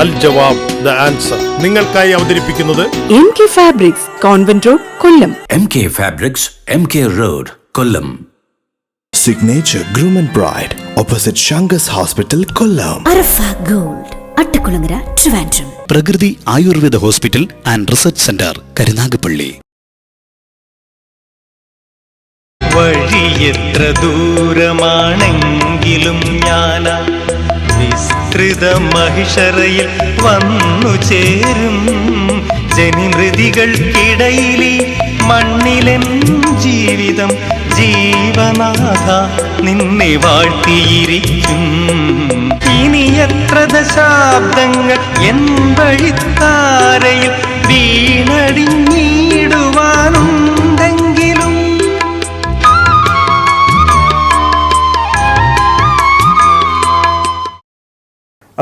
Al Jawab the answer. നിങ്ങൾക്കായി അവതരിപ്പിക്കുന്നത് M K fabrics convent road Kollam. M K fabrics M K road Kollam. Signature groom and bride opposite Sankar's hospital Kollam. Arafa gold Attakulangara Trivandrum. Prakriti Ayurveda hospital and research centre Karunagappally. വഴി എത്ര ദൂരമാണെങ്കിലും ഞാൻ വിസ്തൃത മഹിഷറയിൽ വന്നു ചേരും. ജനിമൃതികൾക്കിടയിലെ മണ്ണിലെൻ ജീവിതം ജീവനാഥ നിന്നെ വാഴ്ത്തിയിരിക്കും. ഇനി എത്ര ദശാബ്ദങ്ങൾ N വഴിത്താരയിൽ വീണടിഞ്ഞിടുവാനുണ്ടെങ്കിലും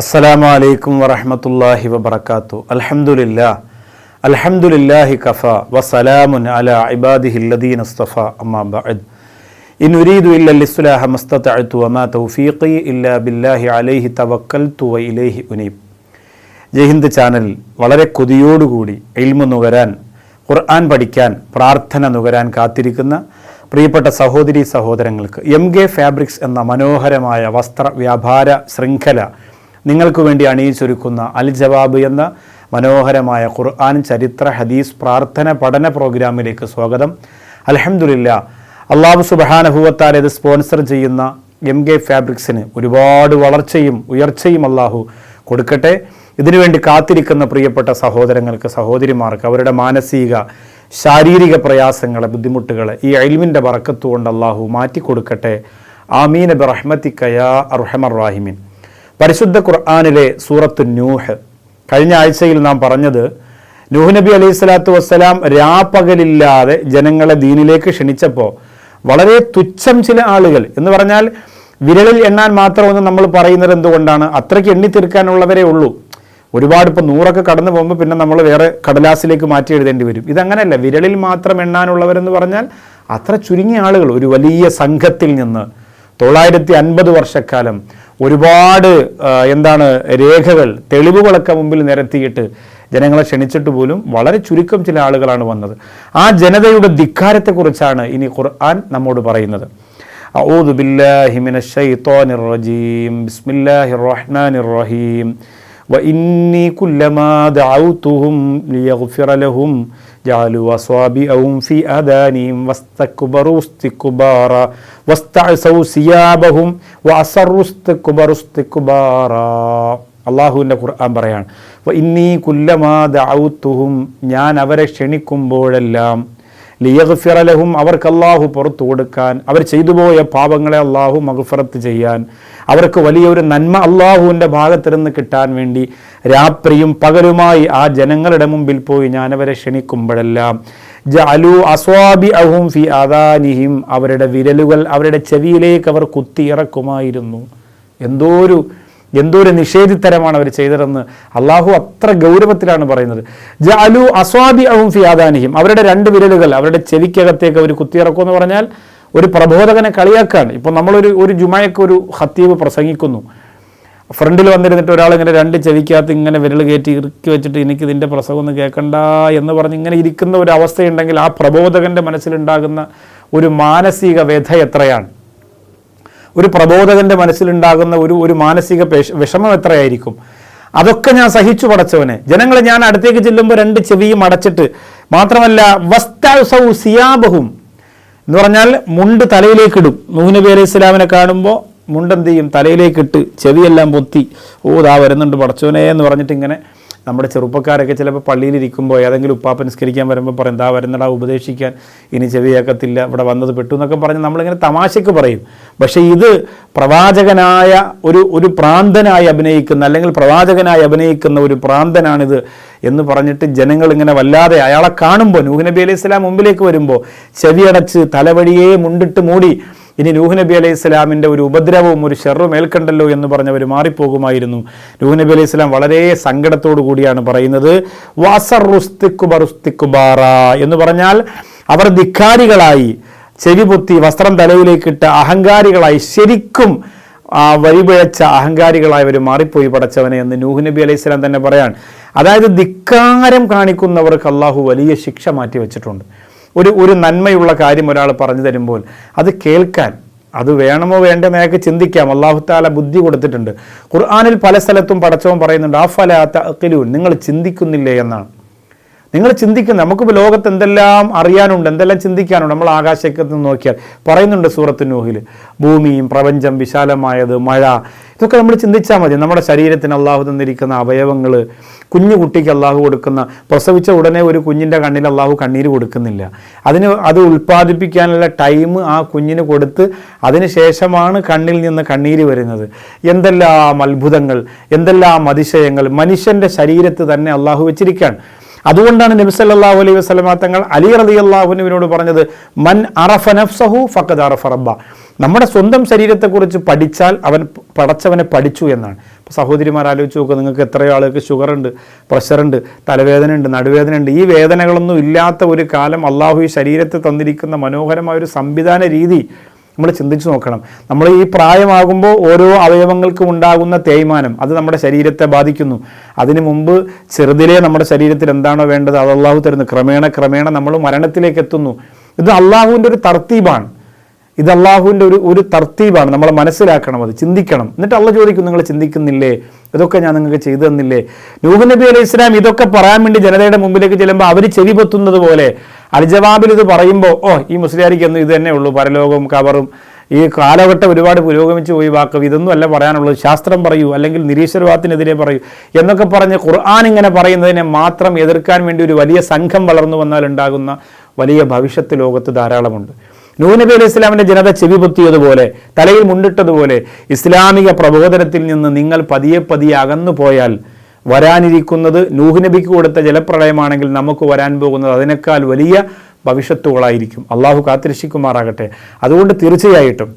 അസ്സലാമു അലൈക്കും വറഹ്മത്തുള്ളാഹി വബർക്കാത്തു അൽഹംദുലില്ലാ. അലഹമുല്ലാഹി കഫ വസലാമുൻ അല ഇബാദിഹി അമ്മാബദ് ഇസ്തഫ അമ്മാ ബഅദ്. ഇൻ ഉരീദു ഇല്ലാ ഇല്ലാ ബില്ലാഹി അലൈഹി തവക്കൽതു തുവ ഇലേഹി ഉനീബ്. ജയ്ഹിന്ദ് ചാനൽ വളരെ കൊതിയോടുകൂടി ഇൽമു നുകരാൻ ഖുർആൻ പഠിക്കാൻ പ്രാർത്ഥന നുകരാൻ കാത്തിരിക്കുന്ന പ്രിയപ്പെട്ട സഹോദരി സഹോദരങ്ങൾക്ക് എം കെ ഫാബ്രിക്സ് എന്ന മനോഹരമായ വസ്ത്ര വ്യാപാര ശൃംഖല നിങ്ങൾക്ക് വേണ്ടി അണിയിച്ചൊരുക്കുന്ന അൽ ജവാബ് എന്ന മനോഹരമായ ഖുർആൻ ചരിത്ര ഹദീസ് പ്രാർത്ഥന പഠന പ്രോഗ്രാമിലേക്ക് സ്വാഗതം. അലഹമുല്ല അള്ളാഹു സുബഹാനഹുവത്താൽ ഇത് സ്പോൺസർ ചെയ്യുന്ന എം കെ ഫാബ്രിക്സിന് ഒരുപാട് വളർച്ചയും ഉയർച്ചയും അള്ളാഹു കൊടുക്കട്ടെ. ഇതിനുവേണ്ടി കാത്തിരിക്കുന്ന പ്രിയപ്പെട്ട സഹോദരങ്ങൾക്ക് സഹോദരിമാർക്ക് അവരുടെ മാനസിക ശാരീരിക പ്രയാസങ്ങളെ ബുദ്ധിമുട്ടുകളെ ഈ അയിൽമിന്റെ വറക്കത്തുകൊണ്ട് അള്ളാഹു മാറ്റിക്കൊടുക്കട്ടെ. ആമീൻ. ബറഹ്മത്തിക്കയ അർഹമർ റാഹിമീൻ. പരിശുദ്ധ ഖുർആാനിലെ സൂറത്ത് നൂഹ്. കഴിഞ്ഞ ആഴ്ചയിൽ നാം പറഞ്ഞത് നൂഹ് നബി അലൈഹി സ്വലാത്തു വസ്സലാം രാപ്പകലില്ലാതെ ജനങ്ങളെ ദീനിലേക്ക് ക്ഷണിച്ചപ്പോൾ വളരെ തുച്ഛം ചില ആളുകൾ. എന്ന് പറഞ്ഞാൽ വിരലിൽ എണ്ണാൻ മാത്രമെന്ന് നമ്മൾ പറയുന്നത് എന്തുകൊണ്ടാണ്? അത്രയ്ക്ക് എണ്ണിത്തീർക്കാനുള്ളവരേ ഉള്ളൂ. ഒരുപാട് ഇപ്പോൾ നൂറൊക്കെ കടന്നു പോകുമ്പോൾ പിന്നെ നമ്മൾ വേറെ കടലാസിലേക്ക് മാറ്റി എഴുതേണ്ടി വരും. ഇതങ്ങനെയല്ല വിരലിൽ മാത്രം എണ്ണാനുള്ളവരെന്ന് പറഞ്ഞാൽ അത്ര ചുരുങ്ങിയ ആളുകൾ. ഒരു വലിയ സംഘത്തിൽ നിന്ന് തൊള്ളായിരത്തി അൻപത് വർഷക്കാലം ഒരുപാട് ആ, എന്താണ് രേഖകൾ തെളിവുകളൊക്കെ മുമ്പിൽ നിരത്തിയിട്ട് ജനങ്ങളെ ക്ഷണിച്ചിട്ട് പോലും വളരെ ചുരുക്കം ചില ആളുകളാണ് വന്നത് ആ ജനതയുടെ ധിക്കാരത്തെക്കുറിച്ചാണ് ഇനി ഖുർആൻ നമ്മോട് പറയുന്നത് أعوذ بالله من الشيطان الرجيم بسم الله الرحمن الرحيم وإني كلما دعوتهم ليغفر لهم جعلوا أصابعهم في آذانهم واستكبروا استكبارا واستعصوا ثيابهم وأسروا استكبروا استكبارا അള്ളാഹുവിൻ്റെ ഖുർആൻ പറയാണ് അപ്പോൾ ഇന്നീ കുല്ലമാ ദൗത്തുഹും ഞാൻ അവരെ ക്ഷണിക്കുമ്പോഴെല്ലാം ലിയഗ്ഫിറലഹും അവർക്ക് അള്ളാഹു പുറത്തു കൊടുക്കാൻ. അവർ ചെയ്തു പോയ പാപങ്ങളെ അള്ളാഹു മഗ്ഫറത്ത് ചെയ്യാൻ. അവർക്ക് വലിയൊരു നന്മ അള്ളാഹുവിന്റെ ഭാഗത്തിരുന്ന് കിട്ടാൻ വേണ്ടി രാത്രിയും പകലുമായി ആ ജനങ്ങളുടെ മുമ്പിൽ പോയി ഞാൻ അവരെ ക്ഷണിക്കുമ്പോഴെല്ലാം. ജഅലു അസ്വാബി അഹും ഫി ആദാനിഹിം അവരുടെ വിരലുകൾ അവരുടെ ചെവിയിലേക്ക് അവർ കുത്തിയിറക്കുമായിരുന്നു. എന്തോ ഒരു എന്തോ ഒരു നിഷേധിത്തരമാണ് അവർ ചെയ്തതെന്ന് അള്ളാഹു അത്ര ഗൗരവത്തിലാണ് പറയുന്നത്. ജാലു അസ്വാബി അവും ഫിയാദാനിഹിം അവരുടെ രണ്ട് വിരലുകൾ അവരുടെ ചെവിക്കകത്തേക്ക് അവർ കുത്തിയിറക്കും എന്ന് പറഞ്ഞാൽ ഒരു പ്രബോധകനെ കളിയാക്കാണ് ഇപ്പോൾ നമ്മളൊരു ഒരു ജുമായൊക്കെ ഒരു ഹത്തീവ് പ്രസംഗിക്കുന്നു. ഫ്രണ്ടിൽ വന്നിരുന്നിട്ട് ഒരാൾ ഇങ്ങനെ രണ്ട് ചെവിക്കകത്ത് ഇങ്ങനെ വിരൽ കയറ്റി ഇറുക്കി വെച്ചിട്ട് എനിക്ക് ഇതിന്റെ പ്രസംഗം ഒന്നും കേൾക്കണ്ട എന്ന് പറഞ്ഞ് ഇങ്ങനെ ഇരിക്കുന്ന ഒരു അവസ്ഥയുണ്ടെങ്കിൽ ആ പ്രബോധകന്റെ മനസ്സിലുണ്ടാകുന്ന ഒരു മാനസിക വ്യഥ എത്രയാണ്? ഒരു പ്രബോധകന്റെ മനസ്സിലുണ്ടാകുന്ന ഒരു ഒരു മാനസിക വിഷമം എത്രയായിരിക്കും? അതൊക്കെ ഞാൻ സഹിച്ചു പടച്ചവനെ. ജനങ്ങളെ ഞാൻ അടുത്തേക്ക് ചെല്ലുമ്പോൾ രണ്ട് ചെവിയും അടച്ചിട്ട് മാത്രമല്ല വസ്തൗസൗ സിയാബഹും എന്ന് പറഞ്ഞാൽ മുണ്ട് തലയിലേക്കിടും. ഇടും നബി അലൈഹി ഇസ്ലാമിനെ കാണുമ്പോൾ മുണ്ടെന്ത് ചെയ്യും? തലയിലേക്കിട്ട് ചെവിയെല്ലാം പൊത്തി ഓ ദാ വരുന്നുണ്ട് പടച്ചോനെ എന്ന് പറഞ്ഞിട്ട് ഇങ്ങനെ നമ്മുടെ ചെറുപ്പക്കാരൊക്കെ ചിലപ്പോൾ പള്ളിയിലിരിക്കുമ്പോൾ ഏതെങ്കിലും ഉപ്പാപ്പ നിസ്കരിക്കാൻ വരുമ്പോൾ പറയും എന്താ വരുന്നടാ ഉപദേശിക്കാൻ. ഇനി ചെവിയാക്കത്തില്ല. ഇവിടെ വന്നത് പെട്ടു എന്നൊക്കെ പറഞ്ഞ് നമ്മളിങ്ങനെ തമാശയ്ക്ക് പറയും. പക്ഷേ ഇത് പ്രവാചകനായ ഒരു ഒരു പ്രാന്തനായി അഭിനയിക്കുന്ന അല്ലെങ്കിൽ പ്രവാചകനായി അഭിനയിക്കുന്ന ഒരു പ്രാന്തനാണിത് എന്ന് പറഞ്ഞിട്ട് ജനങ്ങൾ ഇങ്ങനെ വല്ലാതെ അയാളെ കാണുമ്പോൾ നൂഹ് നബി അലൈഹി സ്വലാം മുമ്പിലേക്ക് വരുമ്പോൾ ചെവിയടച്ച് തലവഴിയെ മുണ്ടിട്ട് മൂടി ഇനി നൂഹ് നബി അലൈഹി സ്വലാമിന്റെ ഒരു ഉപദ്രവവും ഒരു ഷെറും ഏൽക്കണ്ടല്ലോ എന്ന് പറഞ്ഞവർ മാറിപ്പോകുമായിരുന്നു. നൂഹ് നബി അലൈഹി സ്വലാം വളരെ സങ്കടത്തോടു കൂടിയാണ് പറയുന്നത്. വാസറുസ്തിക്കുബറുസ്തിക്കുബാറ എന്ന് പറഞ്ഞാൽ അവർ ധിക്കാരികളായി ചെവി പൊത്തി വസ്ത്രം തലയിലേക്കിട്ട് അഹങ്കാരികളായി ശരിക്കും ആ വഴിപിഴച്ച അഹങ്കാരികളായവർ മാറിപ്പോയി പടച്ചവനെ എന്ന് നൂഹ് നബി അലൈഹി സ്വലാം തന്നെ പറയാൻ. അതായത് ധിക്കാരം കാണിക്കുന്നവർക്ക് അള്ളാഹു വലിയ ശിക്ഷ മാറ്റി വെച്ചിട്ടുണ്ട് ഒരു ഒരു നന്മയുള്ള കാര്യം ഒരാൾ പറഞ്ഞു തരുമ്പോൾ അത് കേൾക്കാൻ അത് വേണമോ വേണ്ടോ എന്നൊക്കെ ചിന്തിക്കാം. അള്ളാഹു താല ബുദ്ധി കൊടുത്തിട്ടുണ്ട്. ഖുർആാനിൽ പല സ്ഥലത്തും പടച്ചവൻ പറയുന്നുണ്ട് ആ ഫല തഖിലൂൻ നിങ്ങൾ ചിന്തിക്കുന്നില്ലേ എന്നാണ്. നിങ്ങൾ ചിന്തിക്കുന്ന നമുക്കിപ്പോൾ ലോകത്ത് എന്തെല്ലാം അറിയാനുണ്ട് എന്തെല്ലാം ചിന്തിക്കാനുണ്ട് നമ്മൾ ആകാശത്ത് നിന്ന് നോക്കിയാൽ. പറയുന്നുണ്ട് സൂറത്ത് നൂഹിൽ ഭൂമിയും പ്രപഞ്ചം വിശാലമായത് മഴ. ഇതൊക്കെ നമ്മൾ ചിന്തിച്ചാൽ മതി. നമ്മുടെ ശരീരത്തിന് അള്ളാഹു തന്നിരിക്കുന്ന അവയവങ്ങൾ കുഞ്ഞു കുട്ടിക്ക് അള്ളാഹു കൊടുക്കുന്ന പ്രസവിച്ച ഉടനെ ഒരു കുഞ്ഞിന്റെ കണ്ണിൽ അള്ളാഹു കണ്ണീര് കൊടുക്കുന്നില്ല. അതിന് അത് ഉൽപ്പാദിപ്പിക്കാനുള്ള ടൈം ആ കുഞ്ഞിന് കൊടുത്ത് അതിന് ശേഷമാണ് കണ്ണിൽ നിന്ന് കണ്ണീര് വരുന്നത്. എന്തെല്ലാം അത്ഭുതങ്ങൾ എന്തെല്ലാം അതിശയങ്ങൾ മനുഷ്യന്റെ ശരീരത്ത് തന്നെ അള്ളാഹു വെച്ചിരിക്കുകയാണ്. അതുകൊണ്ടാണ് നബി സല്ലല്ലാഹു അലൈഹി വസല്ലമ തങ്ങൾ അലി റതി അള്ളാഹുനുവിനോട് പറഞ്ഞത് മൻ അറഫ നഫ്സഹു ഫക്കത് അറഫ റബ്ബ. നമ്മുടെ സ്വന്തം ശരീരത്തെക്കുറിച്ച് പഠിച്ചാൽ അവൻ പടച്ചവനെ പഠിച്ചു എന്നാണ്. സഹോദരിമാർ ആലോചിച്ച് നോക്കുക നിങ്ങൾക്ക് എത്രയോ ആളുകൾക്ക് പ്രഷർ ഉണ്ട് തലവേദന ഉണ്ട് നടുവേദന ഉണ്ട്. ഈ വേദനകളൊന്നും ഇല്ലാത്ത ഒരു കാലം അള്ളാഹു ഈ ശരീരത്തെ തന്നിരിക്കുന്ന മനോഹരമായ ഒരു സംവിധാന രീതി നമ്മൾ ചിന്തിച്ചു നോക്കണം. നമ്മൾ ഈ പ്രായമാകുമ്പോൾ ഓരോ അവയവങ്ങൾക്കും ഉണ്ടാകുന്ന തേയ്മാനം അത് നമ്മുടെ ശരീരത്തെ ബാധിക്കുന്നു. അതിനു മുമ്പ് ചെറുതിലേ നമ്മുടെ ശരീരത്തിൽ എന്താണോ വേണ്ടത് അത് അള്ളാഹു തരുന്നു. ക്രമേണ ക്രമേണ നമ്മൾ മരണത്തിലേക്ക് എത്തുന്നു. ഇത് അള്ളാഹുവിന്റെ ഒരു തർത്തീബാണ്. ഇത് അള്ളാഹുവിന്റെ ഒരു ഒരു തർത്തീബാണ്. നമ്മൾ മനസ്സിലാക്കണം അത് ചിന്തിക്കണം. എന്നിട്ട് അള്ള ചോദിക്കും നിങ്ങൾ ചിന്തിക്കുന്നില്ലേ? ഇതൊക്കെ ഞാൻ നിങ്ങൾക്ക് ചെയ്തു തന്നില്ലേ? നൂഹ് നബി അലൈഹി ഇസ്ലാം ഇതൊക്കെ പറയാൻ വേണ്ടി ജനതയുടെ മുമ്പിലേക്ക് ചെല്ലുമ്പോൾ അവർ ചെവി പൊത്തുന്നത് പോലെ അൽജവാബിൽ ഇത് പറയുമ്പോൾ ഓ ഈ മുസ്ലിയാരിക്കൊന്നും ഇത് തന്നെ ഉള്ളൂ. പരലോകവും കവറും ഈ കാലഘട്ടം ഒരുപാട് പുരോഗമിച്ച് പോയി വാക്കും ഇതൊന്നും അല്ല പറയാനുള്ളത്. ശാസ്ത്രം പറയൂ അല്ലെങ്കിൽ നിരീശ്വരവാദത്തിനെതിരെ പറയൂ. എന്നൊക്കെ പറഞ്ഞ് ഖുർആൻ ഇങ്ങനെ പറയുന്നതിനെ മാത്രം എതിർക്കാൻ വേണ്ടി ഒരു വലിയ സംഘം വളർന്നു വന്നാൽ ഉണ്ടാകുന്ന വലിയ ഭവിഷ്യത്ത് ലോകത്ത് ധാരാളമുണ്ട്. നൂനബി നബി അലൈഹി ഇസ്ലാമിന്റെ ജനത ചെവി പൊത്തിയതുപോലെ തലയിൽ മുണ്ടിട്ടതുപോലെ ഇസ്ലാമിക പ്രബോധനത്തിൽ നിന്ന് നിങ്ങൾ പതിയെ പതിയെ അകന്നു പോയാൽ വരാനിരിക്കുന്നത് നൂഹ് നബിക്ക് കൊടുത്ത ജലപ്രളയമാണെങ്കിൽ നമുക്ക് വരാൻ പോകുന്നത് അതിനേക്കാൾ വലിയ ഭവിഷ്യത്തുകളായിരിക്കും. അള്ളാഹു കാത്തിരക്ഷിക്കുമാറാകട്ടെ. അതുകൊണ്ട് തീർച്ചയായിട്ടും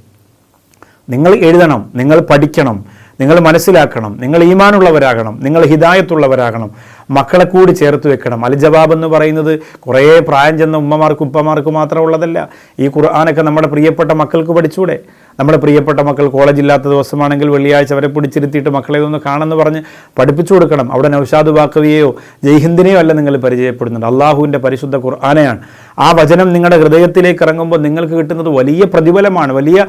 നിങ്ങൾ എഴുതണം നിങ്ങൾ പഠിക്കണം നിങ്ങൾ മനസ്സിലാക്കണം നിങ്ങൾ ഈമാനുള്ളവരാകണം നിങ്ങൾ ഹിദായത്തുള്ളവരാകണം. മക്കളെ കൂടി ചേർത്ത് വെക്കണം. അൽ ജവാബ് എന്ന് പറയുന്നത് കുറേ പ്രായം ചെന്ന ഉമ്മമാർക്കും ഉപ്പമാർക്കും മാത്രം ഉള്ളതല്ല. ഈ ഖുർആാനൊക്കെ നമ്മുടെ പ്രിയപ്പെട്ട മക്കൾക്ക് പഠിച്ചൂടെ? നമ്മുടെ പ്രിയപ്പെട്ട മക്കൾ കോളേജ് ഇല്ലാത്ത ദിവസമാണെങ്കിൽ വെള്ളിയാഴ്ച അവരെ പിടിച്ചിരുത്തിയിട്ട് മക്കളെ ഒന്ന് കാണുമെന്ന് പറഞ്ഞ് പഠിപ്പിച്ചു കൊടുക്കണം. അവിടെ നൌഷാദ് ബാക്കവിയെയോ ജയ്ഹിന്ദിനെയോ അല്ല നിങ്ങൾ പരിചയപ്പെടുന്നുണ്ട്. അള്ളാഹുവിന്റെ പരിശുദ്ധ ഖുർആാനയാണ്. ആ വചനം നിങ്ങളുടെ ഹൃദയത്തിലേക്ക് ഇറങ്ങുമ്പോൾ നിങ്ങൾക്ക് കിട്ടുന്നത് വലിയ പ്രതിഫലമാണ്. വലിയ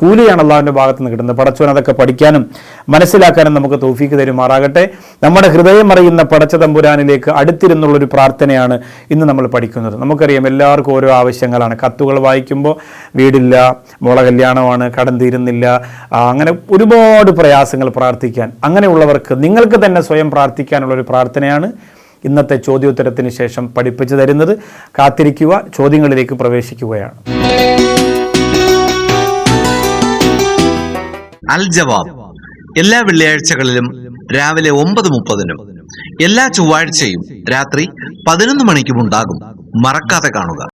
കൂലിയാണ് അള്ളാഹുവിന്റെ ഭാഗത്ത് നിന്ന് കിട്ടുന്നത്. പടച്ചവൻ അതൊക്കെ പഠിക്കാനും മനസ്സിലാക്കാനും നമുക്ക് തോഫീക്ക് തരുമാറാകട്ടെ. നമ്മുടെ ഹൃദയം അറിയുന്ന പടച്ച തമ്പുരാനിലേക്ക് അടുത്തിരുന്നുള്ളൊരു പ്രാർത്ഥനയാണ് ഇന്ന് നമ്മൾ പഠിക്കുന്നത്. നമുക്കറിയാം എല്ലാവർക്കും ഓരോ ആവശ്യങ്ങളാണ്. കത്തുകൾ വായിക്കുമ്പോൾ വീടില്ല മോളെ കല്യാണമാണ് കടം തീരുന്നില്ല അങ്ങനെ ഒരുപാട് പ്രയാസങ്ങൾ പ്രാർത്ഥിക്കാൻ. അങ്ങനെയുള്ളവർക്ക് നിങ്ങൾക്ക് തന്നെ സ്വയം പ്രാർത്ഥിക്കാനുള്ളൊരു പ്രാർത്ഥനയാണ് ഇന്നത്തെ ചോദ്യോത്തരത്തിന് ശേഷം പഠിപ്പിച്ചു തരുന്നത്. കാത്തിരിക്കുക ചോദ്യങ്ങളിലേക്ക് പ്രവേശിക്കുകയാണ്. അൽ ജവാബ്. എല്ലാ വെള്ളിയാഴ്ചകളിലും രാവിലെ ഒമ്പത് മുപ്പതിനും എല്ലാ ചൊവ്വാഴ്ചയും രാത്രി പതിനൊന്ന് മണിക്കും ഉണ്ടാകും. മറക്കാതെ കാണുക.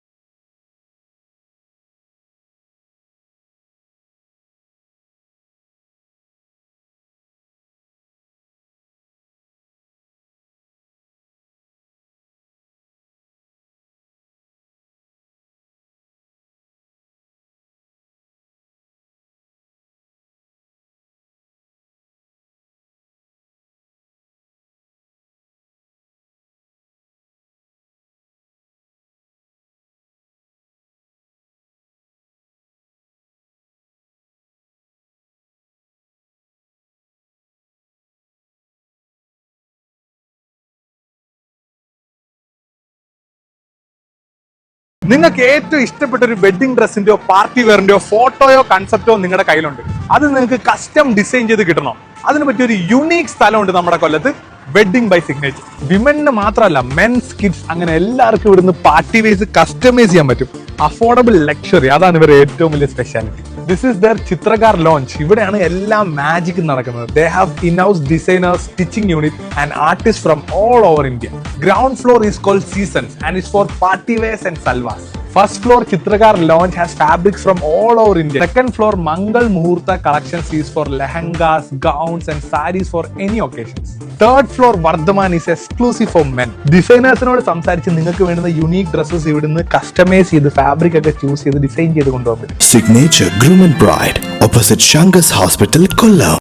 നിങ്ങൾക്ക് ഏറ്റവും ഇഷ്ടപ്പെട്ട ഒരു വെഡിങ് ഡ്രസ്സിന്റെയോ പാർട്ടി വെയറിന്റെയോ ഫോട്ടോയോ കൺസെപ്റ്റോ നിങ്ങളുടെ കയ്യിലുണ്ട്. അത് നിങ്ങൾക്ക് കസ്റ്റം ഡിസൈൻ ചെയ്ത് കിട്ടണം. അതിന് പറ്റിയ ഒരു യുണീക് സ്ഥലമുണ്ട് നമ്മുടെ കൊല്ലത്ത്. വെഡിങ് ബൈ സിഗ്നേച്ചർ വിമനിന് മാത്രമല്ല മെൻസ് കിഡ്സ് അങ്ങനെ എല്ലാവർക്കും ഇവിടുന്ന് പാർട്ടി വേസ് കസ്റ്റമൈസ് ചെയ്യാൻ പറ്റും. അഫോർഡബിൾ ലക്ഷറി അതാണ് ഇവരുടെ ഏറ്റവും വലിയ speciality this is the Chitrakar lounge ഇവിടെയാണ് എല്ലാ മാജിക് നടക്കുന്നത്. They have in house designers stitching unit and artist from all over India ground floor is called seasons and is for party wears and salwars first floor Chitrakar lounge has fabrics from all over India second floor Mangal Muhurta collections is for lehengas gowns and saris for any occasions third floor Vardhaman is exclusive for men ഡിസൈനേഴ്സിനോട് സംസാരിച്ച് നിങ്ങൾക്ക് വേണ്ടുന്ന unique dresses ഇവിടുന്ന് customise ചെയ്ത് fabric ഒക്കെ choose ചെയ്ത് design ചെയ്ത് കൊണ്ടുപോകാൻ signature groom and bride opposite Bride, hospital Kollam.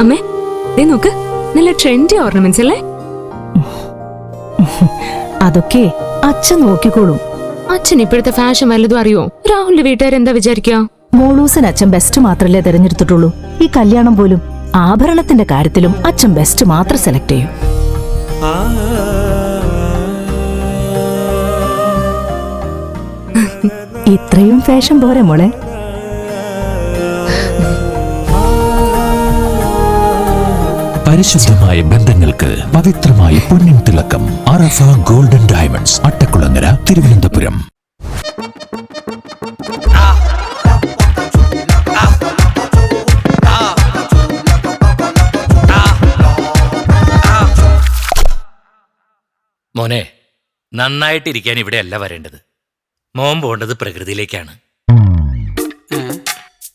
അമ്മേ ദേ നോക്ക് നല്ല ട്രെൻഡി ഓർണമെന്റ്സ് അല്ലേ? അതൊക്കെ അച്ഛൻ നോക്കിക്കോളും. അച്ഛൻ ഇപ്പോഴത്തെ ഫാഷൻ വല്ലതും അറിയോ? രാഹുലിന്റെ വീട്ടുകാരെന്താ വിചാരിക്കുക മോളൂസൻ അച്ഛൻ ബെസ്റ്റ് മാത്രല്ലേ തെരഞ്ഞെടുത്തിട്ടുള്ളൂ. ഈ കല്യാണം പോലും ആഭരണത്തിന്റെ കാര്യത്തിലും അച്ഛൻ ബെസ്റ്റ് മാത്രം സെലക്ട് ചെയ്യും. ഇത്രയും ഫാഷൻ പോരെ മോളെ. പരിശുദ്ധമായ ബന്ധങ്ങൾക്ക് പവിത്രമായ പൊന്നിൻ തിളക്കം. Arafa golden diamonds Attakulangara Thiruvananthapuram. മോനെ നന്നായിട്ടിരിക്കാൻ ഇവിടെയല്ല വരേണ്ടത്. മോൻ പോണ്ടത് പ്രകൃതിയിലേക്കാണ്.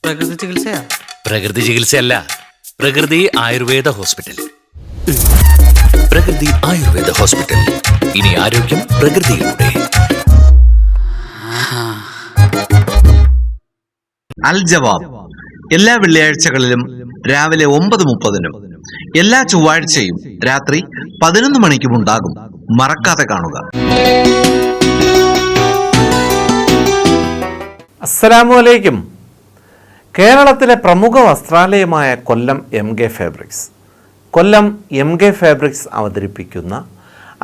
പ്രകൃതി ചികിത്സയാ? പ്രകൃതി ചികിത്സയല്ല പ്രകൃതി ആയുർവേദ ഹോസ്പിറ്റൽ. പ്രകൃതി ആയുർവേദ ഹോസ്പിറ്റൽ. ഇനി ആരോഗ്യം പ്രകൃതിയിലൂടെ. അൽ ജവാബ്. എല്ലാ വെള്ളിയാഴ്ചകളിലും രാവിലെ ഒമ്പത് മുപ്പതിനും എല്ലാ ചൊവ്വാഴ്ചയും രാത്രി പതിനൊന്ന് മണിക്കും ഉണ്ടാകും. മറക്കാതെ കാണുക. അസ്സലാമു അലൈക്കും. കേരളത്തിലെ പ്രമുഖ വസ്ത്രാലയമായ Kollam M K fabrics. Kollam M K fabrics അവതരിപ്പിക്കുന്ന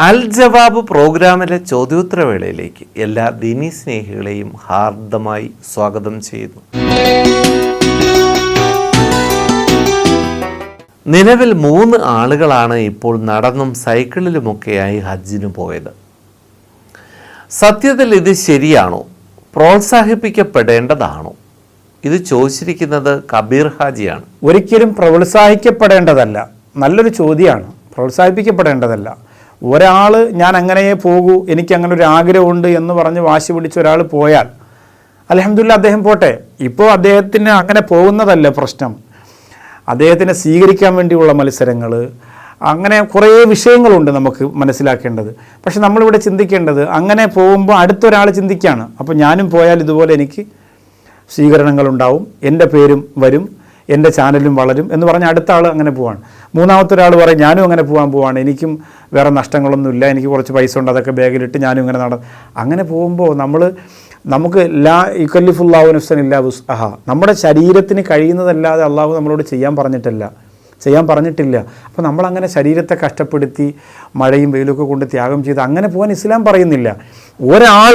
അൽ ജവാബ് പ്രോഗ്രാമിലെ ചോദ്യോത്തരവേളയിലേക്ക് എല്ലാ ദിനീ സ്നേഹികളെയും ഹാർദമായി സ്വാഗതം ചെയ്യുന്നു. നിലവിൽ മൂന്ന് ആളുകളാണ് ഇപ്പോൾ നടന്നും സൈക്കിളിലുമൊക്കെയായി ഹജ്ജിന് പോയത്. സത്യത്തിൽ ഇത് ശരിയാണോ? പ്രോത്സാഹിപ്പിക്കപ്പെടേണ്ടതാണോ? ഇത് ചോദിച്ചിരിക്കുന്നത് കബീർ ഹാജിയാണ്. ഒരിക്കലും പ്രോത്സാഹിക്കപ്പെടേണ്ടതല്ല. നല്ലൊരു ചോദ്യമാണ്. പ്രോത്സാഹിപ്പിക്കപ്പെടേണ്ടതല്ല. ഒരാൾ ഞാൻ അങ്ങനെയേ പോകൂ എനിക്ക് അങ്ങനെ ഒരു ആഗ്രഹമുണ്ട് എന്ന് പറഞ്ഞ് വാശി പിടിച്ച ഒരാൾ പോയാൽ അലഹമില്ല അദ്ദേഹം പോട്ടെ. ഇപ്പോൾ അദ്ദേഹത്തിന് അങ്ങനെ പോകുന്നതല്ല പ്രശ്നം. അദ്ദേഹത്തിനെ സ്വീകരിക്കാൻ വേണ്ടിയുള്ള മത്സരങ്ങൾ അങ്ങനെ കുറേ വിഷയങ്ങളുണ്ട് നമുക്ക് മനസ്സിലാക്കേണ്ടത്. പക്ഷെ നമ്മളിവിടെ ചിന്തിക്കേണ്ടത് അങ്ങനെ പോകുമ്പോൾ അടുത്തൊരാൾ ചിന്തിക്കുകയാണ് അപ്പോൾ ഞാനും പോയാൽ ഇതുപോലെ എനിക്ക് സ്വീകരണങ്ങളുണ്ടാവും. എന്റെ പേരും വരും. എന്റെ ചാനലും വളരും എന്ന് പറഞ്ഞ് അടുത്ത ആൾ അങ്ങനെ പോവാണ്. മൂന്നാമത്തെ ഒരാൾ പറയും ഞാനും അങ്ങനെ പോകാൻ പോവാണ്. എനിക്കും വേറെ നഷ്ടങ്ങളൊന്നുമില്ല. എനിക്ക് കുറച്ച് പൈസ ഉണ്ട്. അതൊക്കെ ബാഗിലിട്ട് ഞാനും ഇങ്ങനെ നട അങ്ങനെ പോകുമ്പോൾ നമ്മൾ നമുക്ക് ലാ ഇക്കല്ലിഫുല്ലാഹു നഫ്സൻ ഇല്ലാ ബുസ് അഹ നമ്മുടെ ശരീരത്തിന് കഴിയുന്നതല്ലാതെ അള്ളാഹു നമ്മളോട് ചെയ്യാൻ പറഞ്ഞിട്ടില്ല. ചെയ്യാൻ പറഞ്ഞിട്ടില്ല. അപ്പോൾ നമ്മളങ്ങനെ ശരീരത്തെ കഷ്ടപ്പെടുത്തി മഴയും വെയിലൊക്കെ കൊണ്ട് ത്യാഗം ചെയ്ത് അങ്ങനെ പോകാൻ ഇസ്ലാം പറയുന്നില്ല. ഒരാൾ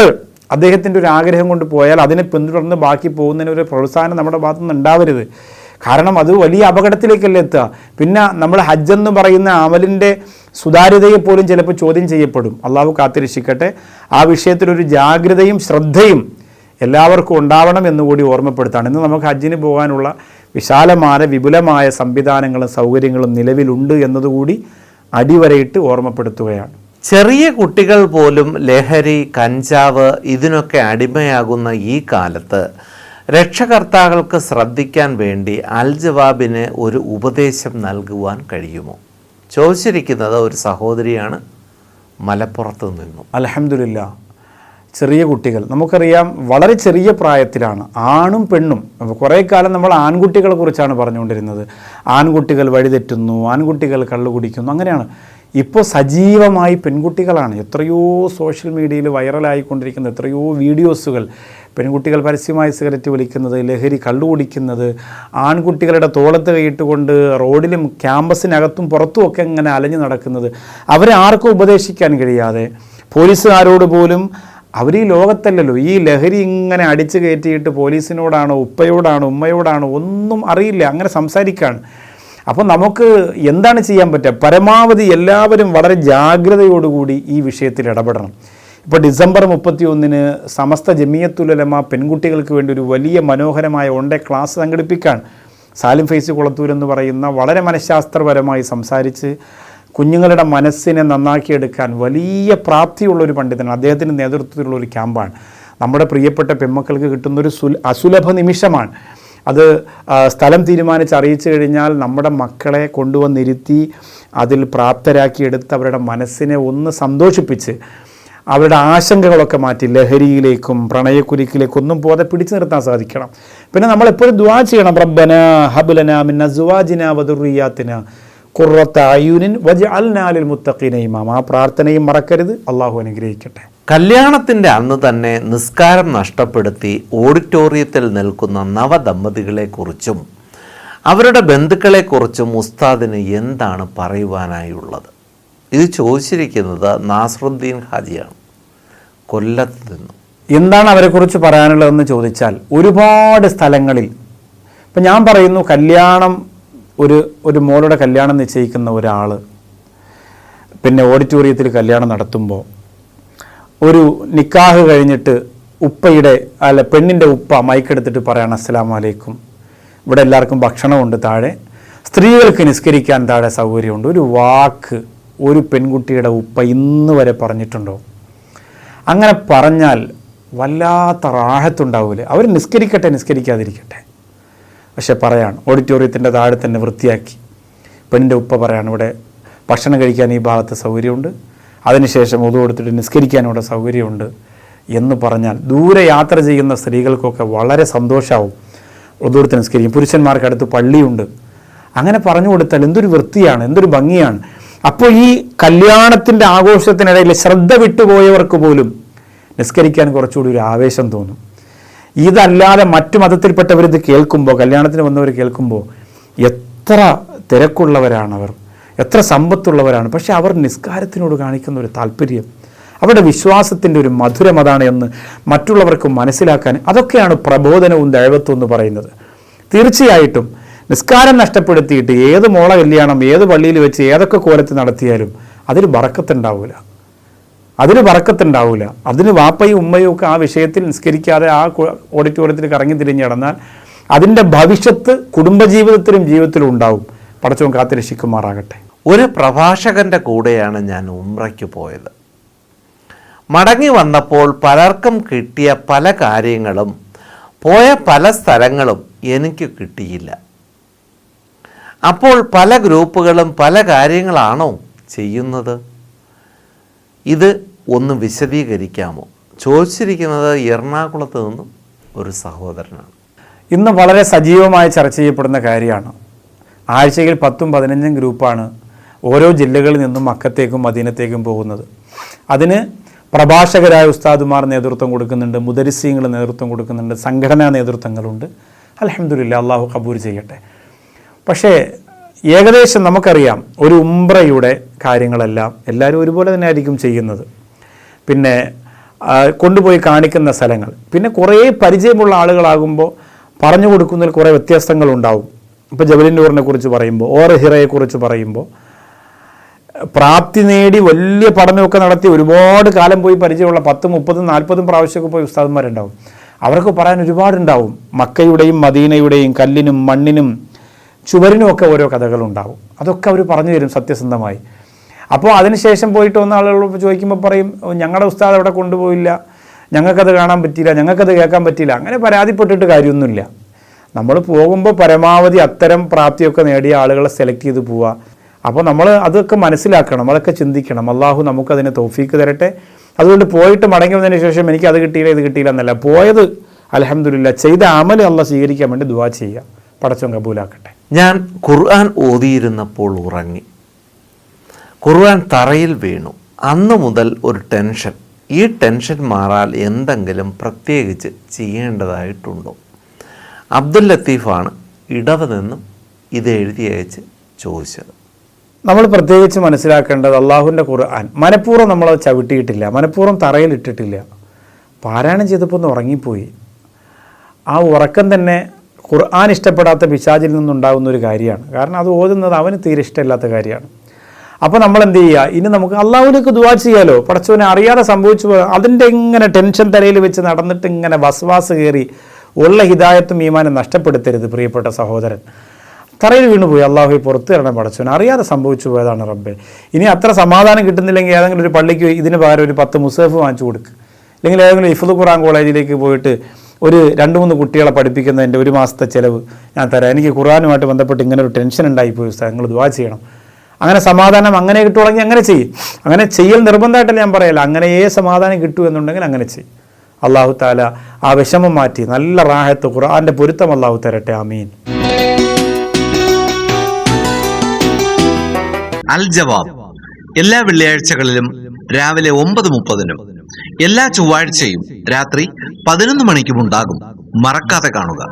അദ്ദേഹത്തിന്റെ ഒരു ആഗ്രഹം കൊണ്ട് പോയാൽ അതിനെ പിന്തുടർന്ന് ബാക്കി പോകുന്നതിന് ഒരു പ്രോത്സാഹനം നമ്മുടെ ഭാഗത്തു നിന്ന് ഉണ്ടാവരുത്. കാരണം അത് വലിയ അപകടത്തിലേക്കല്ലേ എത്തുക. പിന്നെ നമ്മൾ ഹജ്ജ് എന്ന് പറയുന്ന അമലിന്റെ സുതാര്യതയെ പോലും ചിലപ്പോൾ ചോദ്യം ചെയ്യപ്പെടും. അള്ളാഹു കാത്തിരക്ഷിക്കട്ടെ. ആ വിഷയത്തിലൊരു ജാഗ്രതയും ശ്രദ്ധയും എല്ലാവർക്കും ഉണ്ടാവണം എന്നുകൂടി ഓർമ്മപ്പെടുത്താണ്. ഇന്ന് നമുക്ക് ഹജ്ജിന് പോകാനുള്ള വിശാലമായ വിപുലമായ സംവിധാനങ്ങളും സൗകര്യങ്ങളും നിലവിലുണ്ട് എന്നതുകൂടി അടിവരയിട്ട് ഓർമ്മപ്പെടുത്തുകയാണ്. ചെറിയ കുട്ടികൾ പോലും ലഹരി കഞ്ചാവ് ഇതിനൊക്കെ അടിമയാകുന്ന ഈ കാലത്ത് രക്ഷകർത്താക്കൾക്ക് ശ്രദ്ധിക്കാൻ വേണ്ടി അൽ ജവാബിന് ഒരു ഉപദേശം നൽകുവാൻ കഴിയുമോ? ചോദിച്ചിരിക്കുന്നത് ഒരു സഹോദരിയാണ്. മലപ്പുറത്ത് നിന്നും. അലഹമില്ല ചെറിയ കുട്ടികൾ. നമുക്കറിയാം വളരെ ചെറിയ പ്രായത്തിലാണ്. ആണും പെണ്ണും. കുറേ കാലം നമ്മൾ ആൺകുട്ടികളെ കുറിച്ചാണ് പറഞ്ഞുകൊണ്ടിരുന്നത്. ആൺകുട്ടികൾ വഴിതെറ്റുന്നു ആൺകുട്ടികൾ കള്ളു കുടിക്കുന്നു അങ്ങനെയാണ്. ഇപ്പോൾ സജീവമായി പെൺകുട്ടികളാണ്. എത്രയോ സോഷ്യൽ മീഡിയയിൽ വൈറലായിക്കൊണ്ടിരിക്കുന്ന എത്രയോ വീഡിയോസുകൾ. പെൺകുട്ടികൾ പരസ്യമായി സിഗരറ്റ് വലിക്കുന്നത് ലഹരി കള്ളു കുടിക്കുന്നത് ആൺകുട്ടികളുടെ തോളത്ത് കൈയിട്ടുകൊണ്ട് റോഡിലും ക്യാമ്പസിനകത്തും പുറത്തും ഒക്കെ ഇങ്ങനെ അലഞ്ഞു നടക്കുന്നത്. അവരെ ആർക്കും ഉപദേശിക്കാൻ കഴിയാതെ പോലീസുകാരോട് പോലും അവർ ഈ ലോകത്തല്ലല്ലോ. ഈ ലഹരി ഇങ്ങനെ അടിച്ചു കയറ്റിയിട്ട് പോലീസിനോടാണോ ഉപ്പയോടാണോ ഉമ്മയോടാണോ ഒന്നും അറിയില്ല. അങ്ങനെ സംസാരിക്കുകയാണ്. അപ്പോൾ നമുക്ക് എന്താണ് ചെയ്യാൻ പറ്റുക? പരമാവധി എല്ലാവരും വളരെ ജാഗ്രതയോടുകൂടി ഈ വിഷയത്തിൽ ഇടപെടണം. ഇപ്പോൾ ഡിസംബർ മുപ്പത്തി ഒന്നിന് സമസ്ത ജമിയത്തുലമ പെൺകുട്ടികൾക്ക് വേണ്ടി ഒരു വലിയ മനോഹരമായ ഒണ്ടേ ക്ലാസ് സംഘടിപ്പിക്കാൻ സാലിം ഫൈസി കുളത്തൂർ എന്ന് പറയുന്ന വളരെ മനഃശാസ്ത്രപരമായി സംസാരിച്ച് കുഞ്ഞുങ്ങളുടെ മനസ്സിനെ നന്നാക്കിയെടുക്കാൻ വലിയ പ്രാപ്തിയുള്ള ഒരു പണ്ഡിതനാണ്. അദ്ദേഹത്തിന്റെ നേതൃത്വത്തിലുള്ള ഒരു ക്യാമ്പാണ്. നമ്മുടെ പ്രിയപ്പെട്ട പെൺമക്കൾക്ക് കിട്ടുന്നൊരു സുൽ അസുലഭ നിമിഷമാണ്. അത് സ്ഥലം തീരുമാനിച്ച് അറിയിച്ചു കഴിഞ്ഞാൽ നമ്മുടെ മക്കളെ കൊണ്ടുവന്നിരുത്തി അതിൽ പ്രാപ്തരാക്കിയെടുത്ത് അവരുടെ മനസ്സിനെ ഒന്ന് സന്തോഷിപ്പിച്ച് അവരുടെ ആശങ്കകളൊക്കെ മാറ്റി ലഹരിയിലേക്കും പ്രണയക്കുരുക്കിലേക്കും ഒന്നും പോതെ പിടിച്ചു നിർത്താൻ സാധിക്കണം. പിന്നെ നമ്മൾ എപ്പോഴും ദ്വാ ചെയ്യണം. റബ്ബന ഹബുലന മിന്ന സുവാജിന വദുറിയാത്തിന അയൂനിൻ വജ് അൽ നാലിൽ മുത്തഖീന ഇമാം ആ പ്രാർത്ഥനയും മറക്കരുത്. അള്ളാഹു അനുഗ്രഹിക്കട്ടെ. കല്യാണത്തിന്റെ അന്ന് തന്നെ നിസ്കാരം നഷ്ടപ്പെടുത്തി ഓഡിറ്റോറിയത്തിൽ നിൽക്കുന്ന നവദമ്പതികളെക്കുറിച്ചും അവരുടെ ബന്ധുക്കളെക്കുറിച്ചും ഉസ്താദിന് എന്താണ് പറയുവാനായുള്ളത്? ഇത് ചോദിച്ചിരിക്കുന്നത് നാസറുദ്ദീൻ ഹാജിയാണ്. കൊല്ലത്ത് നിന്നും. എന്താണ് അവരെക്കുറിച്ച് പറയാനുള്ളതെന്ന് ചോദിച്ചാൽ ഒരുപാട് സ്ഥലങ്ങളിൽ ഇപ്പം ഞാൻ പറയുന്നു കല്യാണം ഒരു ഒരു മോളുടെ കല്യാണം നിശ്ചയിക്കുന്ന ഒരാൾ പിന്നെ ഓഡിറ്റോറിയത്തിൽ കല്യാണം നടത്തുമ്പോൾ ഒരു നിക്കാഹ് കഴിഞ്ഞിട്ട് ഉപ്പയുടെ അല്ല പെണ്ണിന്റെ ഉപ്പ മൈക്കെടുത്തിട്ട് പറയണം അസ്സലാമു അലൈക്കും. ഇവിടെ എല്ലാവർക്കും ഭക്ഷണമുണ്ട് താഴെ. സ്ത്രീകൾക്ക് നിസ്കരിക്കാൻ താഴെ സൗകര്യമുണ്ട്. ഒരു വാക്ക് ഒരു പെൺകുട്ടിയുടെ ഉപ്പ ഇന്ന് വരെ പറഞ്ഞിട്ടുണ്ടോ? അങ്ങനെ പറഞ്ഞാൽ വല്ലാത്ത റാഹത്തുണ്ടാവില്ലേ അവർ നിസ്കരിക്കട്ടെ നിസ്കരിക്കാതിരിക്കട്ടെ. പക്ഷെ പറയാണ് ഓഡിറ്റോറിയത്തിന്റെ താഴെ തന്നെ വൃത്തിയാക്കി. പെണ്ണിന്റെ ഉപ്പ പറയാണ് ഇവിടെ ഭക്ഷണം കഴിക്കാൻ ഈ ഭാഗത്ത് സൗകര്യമുണ്ട്. അതിനുശേഷം ഉതു കൊടുത്തിട്ട് നിസ്കരിക്കാനുള്ള സൗകര്യമുണ്ട് എന്ന് പറഞ്ഞാൽ ദൂരെ യാത്ര ചെയ്യുന്ന സ്ത്രീകൾക്കൊക്കെ വളരെ സന്തോഷമാവും ഉതുകൊടുത്ത് നിസ്കരിക്കും. പുരുഷന്മാർക്ക് അടുത്ത് പള്ളിയുണ്ട്. അങ്ങനെ പറഞ്ഞു കൊടുത്താൽ എന്തൊരു വൃത്തിയാണ് എന്തൊരു ഭംഗിയാണ്. അപ്പോൾ ഈ കല്യാണത്തിന്റെ ആഘോഷത്തിനിടയിൽ ശ്രദ്ധ വിട്ടുപോയവർക്ക് പോലും നിസ്കരിക്കാൻ കുറച്ചുകൂടി ഒരു ആവേശം തോന്നും. ഇതല്ലാതെ മറ്റു മതത്തിൽപ്പെട്ടവരിത് കേൾക്കുമ്പോൾ കല്യാണത്തിന് വന്നവർ കേൾക്കുമ്പോൾ എത്ര തിരക്കുള്ളവരാണവർ. എത്ര സമ്പത്തുള്ളവരാണ്. പക്ഷെ അവർ നിസ്കാരത്തിനോട് കാണിക്കുന്ന ഒരു താല്പര്യം അവരുടെ വിശ്വാസത്തിന്റെ ഒരു മധുരം അതാണ് എന്ന് മറ്റുള്ളവർക്ക് മനസ്സിലാക്കാൻ അതൊക്കെയാണ് പ്രബോധനവും ദൈവത്വം എന്ന് പറയുന്നത്. തീർച്ചയായിട്ടും നിസ്കാരം നഷ്ടപ്പെടുത്തിയിട്ട് ഏത് മോള കല്യാണം ഏത് പള്ളിയിൽ വെച്ച് ഏതൊക്കെ കോലത്തിൽ നടത്തിയാലും അതിൽ വറക്കത്തുണ്ടാവില്ല അതിന് വറക്കത്തുണ്ടാവില്ല അതിന് വാപ്പയും ഉമ്മയും ഒക്കെ ആ വിഷയത്തിൽ നിസ്കരിക്കാതെ ആ ഓഡിറ്റോറിയത്തിൽ കറങ്ങി തിരിഞ്ഞ് നടന്നാൽ അതിന്റെ ഭവിഷ്യത്ത് കുടുംബജീവിതത്തിലും ജീവിതത്തിലും ഉണ്ടാവും. പടച്ചവൻ കാത്തിരക്ഷിക്കുമാറാകട്ടെ. ഒരു പ്രഭാഷകന്റെ കൂടെയാണ് ഞാൻ ഉമ്രയ്ക്ക് പോയത്. മടങ്ങി വന്നപ്പോൾ പലർക്കും കിട്ടിയ പല കാര്യങ്ങളും പോയ പല സ്ഥലങ്ങളും എനിക്ക് കിട്ടിയില്ല. അപ്പോൾ പല ഗ്രൂപ്പുകളും പല കാര്യങ്ങളാണോ ചെയ്യുന്നത്? ഇത് ഒന്ന് വിശദീകരിക്കാമോ? ചോദിച്ചിരിക്കുന്നത് എറണാകുളത്ത് നിന്നും ഒരു സഹോദരനാണ്. ഇന്ന് വളരെ സജീവമായി ചർച്ച ചെയ്യപ്പെടുന്ന കാര്യമാണ്. ആഴ്ചയിൽ പത്തും പതിനഞ്ചും ഗ്രൂപ്പാണ് ഓരോ ജില്ലകളിൽ നിന്നും മക്കത്തേക്കും മദീനത്തേക്കും പോകുന്നത്. അതിന് പ്രഭാഷകരായ ഉസ്താദുമാർ നേതൃത്വം കൊടുക്കുന്നുണ്ട് മുദരിസീങ്ങൾ നേതൃത്വം കൊടുക്കുന്നുണ്ട് സംഘടനാ നേതൃത്വങ്ങളുണ്ട്. അലഹമില്ല അള്ളാഹു കബൂർ ചെയ്യട്ടെ. പക്ഷേ ഏകദേശം നമുക്കറിയാം ഒരു ഉംറയുടെ കാര്യങ്ങളെല്ലാം എല്ലാവരും ഒരുപോലെ തന്നെ ആയിരിക്കും ചെയ്യുന്നത്. പിന്നെ കൊണ്ടുപോയി കാണിക്കുന്ന സ്ഥലങ്ങൾ. പിന്നെ കുറേ പരിചയമുള്ള ആളുകളാകുമ്പോൾ പറഞ്ഞു കൊടുക്കുന്നതിൽ കുറേ വ്യത്യാസങ്ങളുണ്ടാവും. ഇപ്പോൾ ജബലിന്നൂറിനെ കുറിച്ച് പറയുമ്പോൾ ഓർ ഹിറയെക്കുറിച്ച് പറയുമ്പോൾ പ്രാപ്തി നേടി വലിയ പഠനമൊക്കെ നടത്തി ഒരുപാട് കാലം പോയി പരിചയമുള്ള പത്തും മുപ്പതും നാൽപ്പതും പ്രാവശ്യമൊക്കെ പോയി ഉസ്താദന്മാരുണ്ടാവും. അവർക്ക് പറയാൻ ഒരുപാടുണ്ടാവും. മക്കയുടെയും മദീനയുടെയും കല്ലിനും മണ്ണിനും ചുവരിനുമൊക്കെ ഓരോ കഥകളുണ്ടാവും. അതൊക്കെ അവർ പറഞ്ഞു തരും സത്യസന്ധമായി. അപ്പോൾ അതിനുശേഷം പോയിട്ട് വന്ന ആളുകളോട് ചോദിക്കുമ്പോൾ പറയും "ഓ, ഞങ്ങളുടെ ഉസ്താദ് അവിടെ കൊണ്ടുപോയില്ല. ഞങ്ങൾക്കത് കാണാൻ പറ്റിയില്ല. ഞങ്ങൾക്കത് കേൾക്കാൻ പറ്റിയില്ല. അങ്ങനെ പരാതിപ്പെട്ടിട്ട് കാര്യമൊന്നുമില്ല. നമ്മൾ പോകുമ്പോൾ പരമാവധി അത്തരം പ്രാപ്തിയൊക്കെ നേടിയ ആളുകളെ സെലക്ട് ചെയ്ത് പോവുക അപ്പോൾ നമ്മൾ അതൊക്കെ മനസ്സിലാക്കണം നമ്മളൊക്കെ ചിന്തിക്കണം. അള്ളാഹു നമുക്കതിനെ തോഫീക്ക് തരട്ടെ. അതുകൊണ്ട് പോയിട്ട് മടങ്ങി വന്നതിന് ശേഷം എനിക്ക് അത് കിട്ടിയില്ല ഇത് കിട്ടിയില്ല എന്നല്ല. പോയത് അലഹമില്ല ചെയ്ത അമൽ അള്ള സ്വീകരിക്കാൻ വേണ്ടി ദുവാ ചെയ്യുക പടച്ചോൻ കബൂലാക്കട്ടെ. ഞാൻ ഖുർആൻ ഓതിയിരുന്നപ്പോൾ ഉറങ്ങി. ഖുർആൻ തറയിൽ വീണു. അന്ന് മുതൽ ഒരു ടെൻഷൻ. ഈ ടെൻഷൻ മാറാൻ എന്തെങ്കിലും പ്രത്യേകിച്ച് ചെയ്യേണ്ടതായിട്ടുണ്ടോ? അബ്ദുൽ ലത്തീഫാണ് ഇടവ് നിന്നും ഇത് എഴുതി അയച്ച് ചോദിച്ചത്. നമ്മൾ പ്രത്യേകിച്ച് മനസ്സിലാക്കേണ്ടത് അള്ളാഹുവിന്റെ ഖുർആൻ. മനഃപൂർവം നമ്മളത് ചവിട്ടിയിട്ടില്ല. മനഃപൂർവം തറയിലിട്ടിട്ടില്ല. പാരായണം ചെയ്തപ്പോൾ ഒന്ന് ഉറങ്ങിപ്പോയി. ആ ഉറക്കം തന്നെ ഖുർആൻ ഇഷ്ടപ്പെടാത്ത പിശാചിൽ നിന്നുണ്ടാകുന്ന ഒരു കാര്യമാണ്. കാരണം അത് ഓതുന്നത് അവന് തീരെ ഇഷ്ടമില്ലാത്ത കാര്യമാണ്. അപ്പോൾ നമ്മൾ എന്ത് ചെയ്യുക? ഇനി നമുക്ക് അള്ളാഹുലേക്ക് ദുവാ ചെയ്യാലോ? പടച്ചവനെ അറിയാതെ സംഭവിച്ചു അതിന്റെ ഇങ്ങനെ ടെൻഷൻ തലയിൽ വെച്ച് നടന്നിട്ട് ഇങ്ങനെ വസ്വാസ് കയറി ഉള്ള ഹിദായത്തും ഈമാനും നഷ്ടപ്പെടുത്തരുത് പ്രിയപ്പെട്ട സഹോദരൻ. തറയിൽ വീണുപോയി അള്ളാഹു പുറത്ത് ഇറങ്ങാൻ പടച്ചവൻ. അറിയാതെ സംഭവിച്ചു പോയതാണ് റബ്ബെ. ഇനി അത്ര സമാധാനം കിട്ടുന്നില്ലെങ്കിൽ ഏതെങ്കിലും ഒരു പള്ളിക്ക് ഇതിന് പകരം ഒരു പത്ത് മുസേഫ് വാങ്ങിച്ചു കൊടുക്കുക അല്ലെങ്കിൽ ഏതെങ്കിലും ഇഫുദ് ഖുറാൻ കോളേജിലേക്ക് പോയിട്ട് ഒരു രണ്ട് മൂന്ന് കുട്ടികളെ പഠിപ്പിക്കുന്നതിന്റെ ഒരു മാസത്തെ ചിലവ് ഞാൻ തരാം. എനിക്ക് ഖുറാനുമായിട്ട് ബന്ധപ്പെട്ട് ഇങ്ങനെ ഒരു ടെൻഷൻ ഉണ്ടായിപ്പോയി ഉസ്താദ്. നിങ്ങൾ ദുവാ ചെയ്യണം. അങ്ങനെ സമാധാനം അങ്ങനെ കിട്ടുവാണെങ്കിൽ അങ്ങനെ ചെയ്യും. അങ്ങനെ ചെയ്യൽ നിർബന്ധമായിട്ടല്ല ഞാൻ പറയല്ല അങ്ങനെയേ സമാധാനം കിട്ടൂ എന്നുണ്ടെങ്കിൽ അങ്ങനെ ചെയ്യും. അള്ളാഹു താല ആ വിഷമം മാറ്റി. നല്ല റാഹത്ത് ഖുർആന്റെ പൊരുത്തം അള്ളാഹു തരട്ടെ. ആമീൻ. അൽ ജവാബ് എല്ലാ വെള്ളിയാഴ്ചകളിലും രാവിലെ ഒമ്പത് മുപ്പതിനും എല്ലാ ചൊവ്വാഴ്ചയും രാത്രി പതിനൊന്ന് മണിക്കും ഉണ്ടാകും. മറക്കാതെ കാണുക.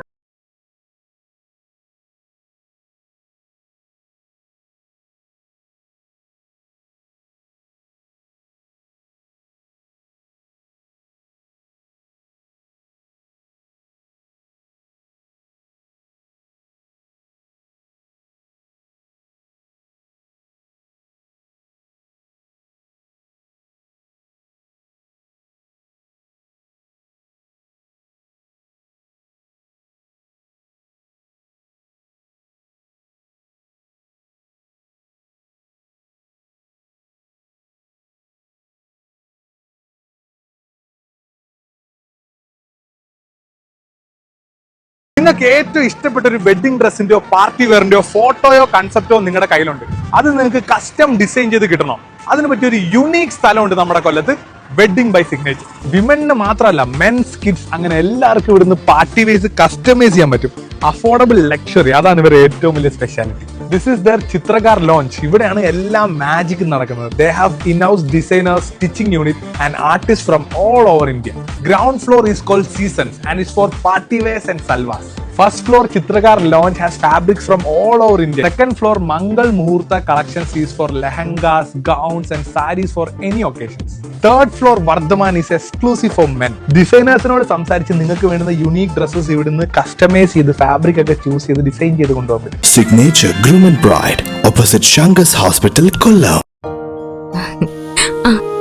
നിങ്ങൾക്ക് ഏറ്റവും ഇഷ്ടപ്പെട്ട ഒരു വെഡിങ് ഡ്രസ്സിന്റെയോ പാർട്ടി വെയറിന്റെയോ ഫോട്ടോയോ കൺസെപ്റ്റോ നിങ്ങളുടെ കയ്യിലുണ്ട്. അത് നിങ്ങൾക്ക് കസ്റ്റം ഡിസൈൻ ചെയ്ത് കിട്ടണം. അതിന് പറ്റിയ ഒരു യുണീക് സ്ഥലമുണ്ട് നമ്മുടെ കൊല്ലത്ത്. വെഡിങ് ബൈ സിഗ്നേച്ചർ വിമനിന് മാത്രമല്ല മെൻസ് കിഡ്സ് അങ്ങനെ എല്ലാവർക്കും ഇവിടുന്ന് പാർട്ടി വേസ് കസ്റ്റമൈസ് ചെയ്യാൻ പറ്റും. അഫോർഡബിൾ ലക്ഷറി അതാണ് ഇവരുടെ ഏറ്റവും വലിയ speciality this is the Chitrakar lounge ഇവിടെയാണ് എല്ലാ മാജിക് നടക്കുന്നത്. They have in house designers stitching unit and artist from all over India ground floor is called seasons and is for party wears and salwars first floor Chitrakar lounge has fabrics from all over India second floor Mangal Muhurta collections is for lehengas gowns and saris for any occasions third floor Vardhaman is exclusive for men ഡിസൈനേഴ്സിനോട് സംസാരിച്ച് നിങ്ങൾക്ക് വേണ്ടുന്ന unique dresses ഇവിടുന്ന് customise ചെയ്ത് fabric ഒക്കെ choose ചെയ്ത് design ചെയ്ത് കൊണ്ടുവന്നത് signature groom and bride opposite Sankar's hospital Kollam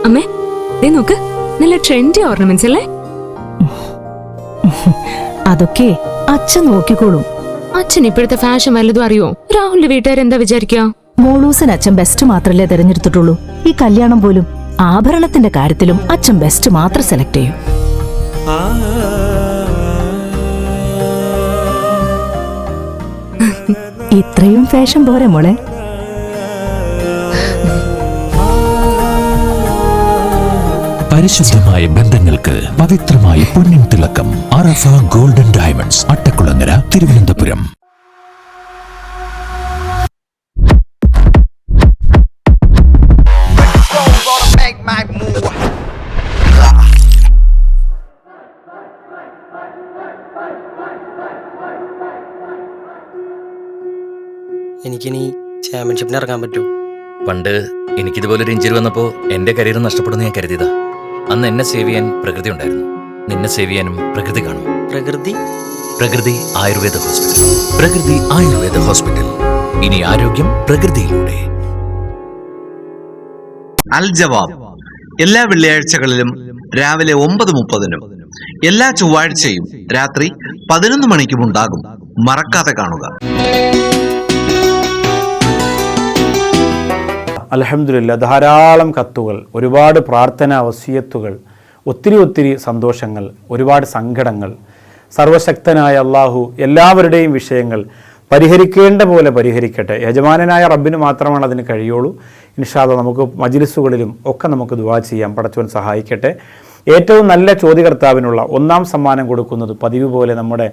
അമ്മേ നോക്ക് നല്ല ട്രെൻഡി ഓർണമെന്റ്സ് അല്ലേ? അതൊക്കെ അച്ഛൻ നോക്കിക്കോളും. അച്ഛൻ ഇപ്പോഴത്തെ ഫാഷൻ വല്ലതും അറിയോ? രാഹുലിന്റെ വീട്ടുകാർ എന്താ വിചാരിക്കുക മോളൂസൻ അച്ഛൻ ബെസ്റ്റ് മാത്രല്ലേ തെരഞ്ഞെടുത്തിട്ടുള്ളൂ. ഈ കല്യാണം പോലും ആഭരണത്തിന്റെ കാര്യത്തിലും അച്ഛൻ ബെസ്റ്റ് മാത്രം സെലക്ട് ചെയ്യും. ഇത്രയും ഫാഷൻ പോരെ മോളെ. പരിശുദ്ധമായ ബന്ധങ്ങൾക്ക് പവിത്രമായ പൊന്നിൻ തിളക്കം. Arafa golden diamonds Attakulangara Thiruvananthapuram. എനിക്കിനി ചാമ്പ്യൻഷിപ്പിന് ഇറങ്ങാൻ പറ്റൂ. പണ്ട് എനിക്കിതുപോലൊരു ഇഞ്ചുറി വന്നപ്പോൾ എന്റെ കരിയർ നഷ്ടപ്പെടുന്നു ഞാൻ കരുതിയതാ. അന്ന് എന്നെ സേവ് ചെയ്യാൻ പ്രകൃതി ഉണ്ടായിരുന്നു. നിന്നെ സേവ് ചെയ്യാനും പ്രകൃതി കാണും. പ്രകൃതി? പ്രകൃതി ആയുർവേദ ഹോസ്പിറ്റൽ. പ്രകൃതി ആയുർവേദ ഹോസ്പിറ്റൽ. ഇനി ആരോഗ്യം പ്രകൃതിയിലൂടെ. അൽ ജവാബ്. എല്ലാ വെള്ളിയാഴ്ചകളിലും രാവിലെ ഒമ്പത് മുപ്പതിനും എല്ലാ ചൊവ്വാഴ്ചയും രാത്രി പതിനൊന്ന് മണിക്കും ഉണ്ടാകും. മറക്കാതെ കാണുക. അലഹമില്ല ധാരാളം കത്തുകൾ ഒരുപാട് പ്രാർത്ഥനാ വസീയത്തുകൾ ഒത്തിരി ഒത്തിരി സന്തോഷങ്ങൾ ഒരുപാട് സങ്കടങ്ങൾ. സർവശക്തനായ അള്ളാഹു എല്ലാവരുടെയും വിഷയങ്ങൾ പരിഹരിക്കേണ്ട പോലെ പരിഹരിക്കട്ടെ. യജമാനായ റബ്ബിന് മാത്രമാണ് അതിന് കഴിയുള്ളൂ. ഇൻഷാദ നമുക്ക് മജിലിസുകളിലും ഒക്കെ നമുക്ക് ദുവാ ചെയ്യാം. പടച്ചവൻ സഹായിക്കട്ടെ. ഏറ്റവും നല്ല ചോദ്യകർത്താവിനുള്ള ഒന്നാം സമ്മാനം കൊടുക്കുന്നത് പതിവ് പോലെ നമ്മുടെ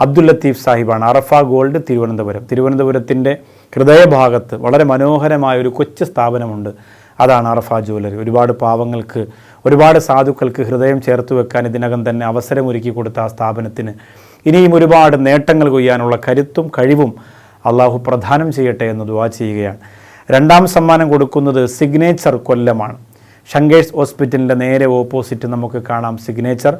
അബ്ദുൽ ലത്തീഫ് സാഹിബാണ്. അറഫ ഗോൾഡ് തിരുവനന്തപുരം. തിരുവനന്തപുരത്തിന്റെ ഹൃദയഭാഗത്ത് വളരെ മനോഹരമായ ഒരു കൊച്ചു സ്ഥാപനമുണ്ട്. അതാണ് അറഫ ജ്വല്ലറി. ഒരുപാട് പാവങ്ങൾക്ക് ഒരുപാട് സാധുക്കൾക്ക് ഹൃദയം ചേർത്ത് വെക്കാൻ ഇതിനകം തന്നെ അവസരമൊരുക്കി കൊടുത്ത ആ സ്ഥാപനത്തിന് ഇനിയും ഒരുപാട് നേട്ടങ്ങൾ കൊയ്യാനുള്ള കരുത്തും കഴിവും അള്ളാഹു പ്രദാനം ചെയ്യട്ടെ എന്ന് ദുവാ ചെയ്യുകയാണ്. രണ്ടാം സമ്മാനം കൊടുക്കുന്നത് സിഗ്നേച്ചർ കൊല്ലമാണ്. ഷങ്കേഴ്സ് ഹോസ്പിറ്റലിന്റെ നേരെ ഓപ്പോസിറ്റ് നമുക്ക് കാണാം സിഗ്നേച്ചർ.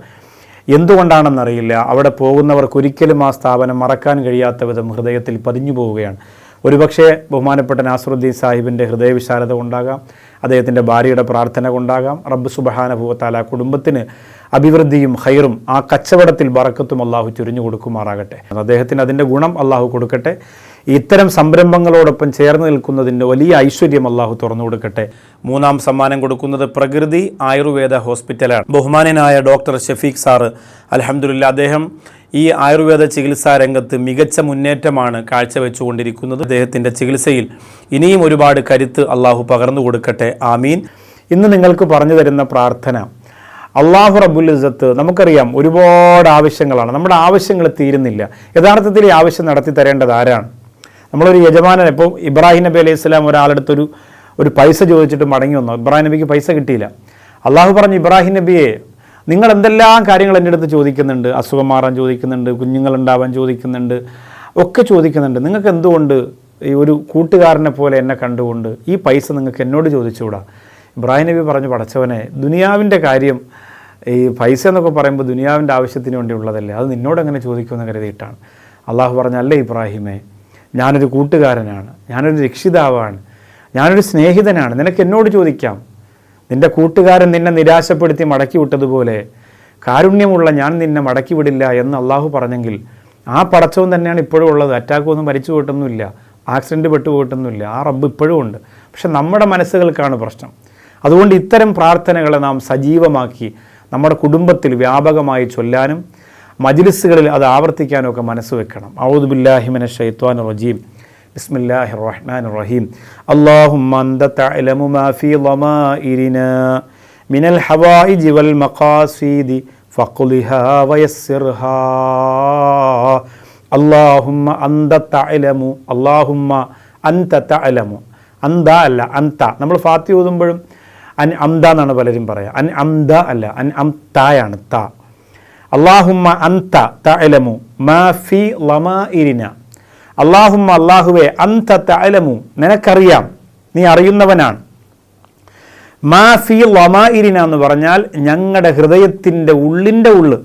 എന്തുകൊണ്ടാണെന്നറിയില്ല. അവിടെ പോകുന്നവർക്ക് ഒരിക്കലും ആ സ്ഥാപനം മറക്കാൻ കഴിയാത്ത വിധം ഹൃദയത്തിൽ പതിഞ്ഞു പോവുകയാണ് ഒരുപക്ഷെ ബഹുമാനപ്പെട്ട നാസറുദ്ദീൻ സാഹിബിന്റെ ഹൃദയവിശാലത കൊണ്ടാകാം അദ്ദേഹത്തിന്റെ ഭാര്യയുടെ പ്രാർത്ഥന കൊണ്ടാകാം റബ്ബ് സുബഹാനുഭവത്താൽ ആ കുടുംബത്തിന് അഭിവൃദ്ധിയും ഹൈറും ആ കച്ചവടത്തിൽ ബറക്കത്തും അള്ളാഹു ചുരിഞ്ഞു കൊടുക്കുമാറാകട്ടെ. അദ്ദേഹത്തിന് അതിന്റെ ഗുണം അള്ളാഹു കൊടുക്കട്ടെ. ഇത്തരം സംരംഭങ്ങളോടൊപ്പം ചേർന്ന് നിൽക്കുന്നതിന്റെ വലിയ ഐശ്വര്യം അള്ളാഹു തുറന്നു കൊടുക്കട്ടെ. മൂന്നാം സമ്മാനം കൊടുക്കുന്നത് പ്രകൃതി ആയുർവേദ ഹോസ്പിറ്റലാണ്. ബഹുമാനനായ ഡോക്ടർ ഷഫീഖ് സാറ് അലഹമുല്ല അദ്ദേഹം ഈ ആയുർവേദ ചികിത്സാ രംഗത്ത് മികച്ച മുന്നേറ്റമാണ് കാഴ്ചവെച്ചുകൊണ്ടിരിക്കുന്നത്. അദ്ദേഹത്തിന്റെ ചികിത്സയിൽ ഇനിയും ഒരുപാട് കരുത്ത് അള്ളാഹു പകർന്നു കൊടുക്കട്ടെ. ആമീൻ. ഇന്ന് നിങ്ങൾക്ക് പറഞ്ഞു തരുന്ന പ്രാർത്ഥന അള്ളാഹു റബുൽ ഇസത്ത് നമുക്കറിയാം ഒരുപാട് ആവശ്യങ്ങളാണ്. നമ്മുടെ ആവശ്യങ്ങൾ തീരുന്നില്ല. യഥാർത്ഥത്തിൽ ഈ ആവശ്യം നടത്തി തരേണ്ടത് ആരാണ്? നമ്മളൊരു യജമാനൻ ഇപ്പോൾ ഇബ്രാഹിം നബി അലൈഹി സ്വലാം ഒരാളെടുത്തൊരു ഒരു പൈസ ചോദിച്ചിട്ട് മടങ്ങി വന്നു. ഇബ്രാഹിം നബിക്ക് പൈസ കിട്ടിയില്ല. അള്ളാഹു പറഞ്ഞു ഇബ്രാഹിം നബിയെ നിങ്ങൾ എന്തെല്ലാം കാര്യങ്ങൾ എന്റെ അടുത്ത് ചോദിക്കുന്നുണ്ട്? അസുഖം മാറാൻ ചോദിക്കുന്നുണ്ട് കുഞ്ഞുങ്ങളുണ്ടാവാൻ ചോദിക്കുന്നുണ്ട് ഒക്കെ ചോദിക്കുന്നുണ്ട്. നിങ്ങൾക്ക് എന്തുകൊണ്ട് ഈ ഒരു കൂട്ടുകാരനെ പോലെ എന്നെ കണ്ടുകൊണ്ട് ഈ പൈസ നിങ്ങൾക്ക് എന്നോട് ചോദിച്ചുകൂടാ? ഇബ്രാഹിം നബി പറഞ്ഞു പടച്ചവനെ ദുനിയാവിന്റെ കാര്യം ഈ പൈസ എന്നൊക്കെ പറയുമ്പോൾ ദുനിയാവിന്റെ ആവശ്യത്തിന് വേണ്ടി ഉള്ളതല്ലേ? അത് നിന്നോട് എങ്ങനെ ചോദിക്കുമെന്ന് കരുതിയിട്ടാണ്. അള്ളാഹു പറഞ്ഞു അല്ലേ ഇബ്രാഹിമേ ഞാനൊരു കൂട്ടുകാരനാണ്. ഞാനൊരു രക്ഷിതാവാണ്. ഞാനൊരു സ്നേഹിതനാണ്. നിനക്ക് എന്നോട് ചോദിക്കാം. നിന്റെ കൂട്ടുകാരൻ നിന്നെ നിരാശപ്പെടുത്തി മടക്കി വിട്ടതുപോലെ കാരുണ്യമുള്ള ഞാൻ നിന്നെ മടക്കി വിടില്ല എന്ന് അള്ളാഹു പറഞ്ഞെങ്കിൽ ആ പടച്ചവും തന്നെയാണ് ഇപ്പോഴും ഉള്ളത്. അറ്റാക്ക് ഒന്നും മരിച്ചു പോയിട്ടൊന്നുമില്ല. ആക്സിഡന്റ് പെട്ടുപോയിട്ടൊന്നുമില്ല ആ റബ്ബ് ഇപ്പോഴും ഉണ്ട്. പക്ഷെ നമ്മുടെ മനസ്സുകൾക്കാണ് പ്രശ്നം. അതുകൊണ്ട് ഇത്തരം പ്രാർത്ഥനകളെ നാം സജീവമാക്കി നമ്മുടെ കുടുംബത്തിൽ വ്യാപകമായി ചൊല്ലാനും മജിലിസുകളിൽ അത് ആവർത്തിക്കാനൊക്കെ മനസ്സ് വെക്കണം. ഔദുബില്ലാഹിമിന ഷെയ്ത്വാൻ റജീം. ബിസ്മില്ലാഹി റഹ്മാൻ റഹീം. അള്ളാഹുമാഫിന മിനൽ ഹവായി ജിവൽ മഖാസീദി ഫക്കുലിഹ വയസ്സിർഹ. അള്ളാഹുമ്മ അന്ത തലമു അള്ളാഹുമ്മ അന്ത തലമു അന്ത അല്ല അന്ത. നമ്മൾ ഫാത്തി ഓതുമ്പോഴും അൻ അംദ എന്നാണ് പലരും പറയുക അൻ അന്ത അല്ല അൻ അം തായാണ് താ. അള്ളാഹുമ്മ അന്ത തലമു മാ ഫി ലമാഇരിന. അള്ളാഹുമ്മ അള്ളാഹുവെ അന്ത തലമു നിനക്കറിയാം നീ അറിയുന്നവനാണ്. മാ ഫി ലമാഇരിന എന്ന് പറഞ്ഞാൽ ഞങ്ങളുടെ ഹൃദയത്തിന്റെ ഉള്ളിന്റെ ഉള്ള്.